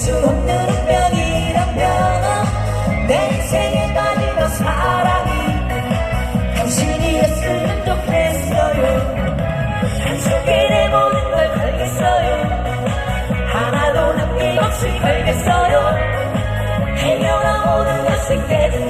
수 없는 운명이라면 내 인생에 모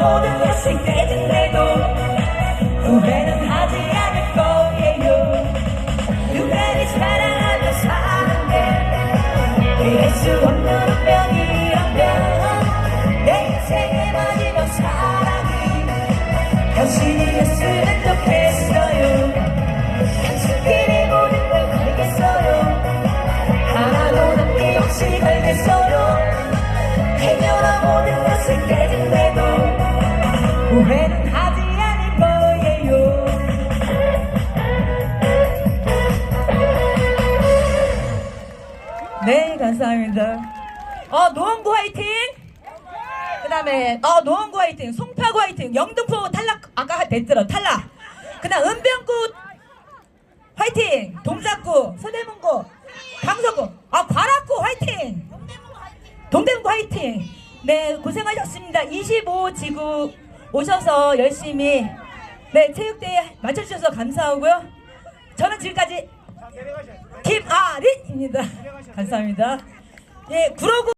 모든 것이 깨진대도 후회는 하지 않을 거예요. 누가를 사랑하며 사는 게 이해할 수 없는 운명이라면 내 인생의 마지막 사랑이 당신이었으면 좋겠어요. 한순간에 모든 걸 걸겠어요. 하나도 남김없이 걸겠어요. 행여나 모든 것을 깨 감사합니다 어 노원구 화이팅 그 다음에 어 노원구 화이팅 송파구 화이팅 영등포 탈락 아까 됐더라 탈락 그 다음 은병구 화이팅! 동작구, 서대문구, 강서구, 아 과락구 화이팅! 동대문구 화이팅! 네 고생하셨습니다. 25지구 오셔서 열심히 네 체육대회 맞춰주셔서 감사하고요. 저는 지금까지 김아린입니다. 감사합니다. 예, 구로구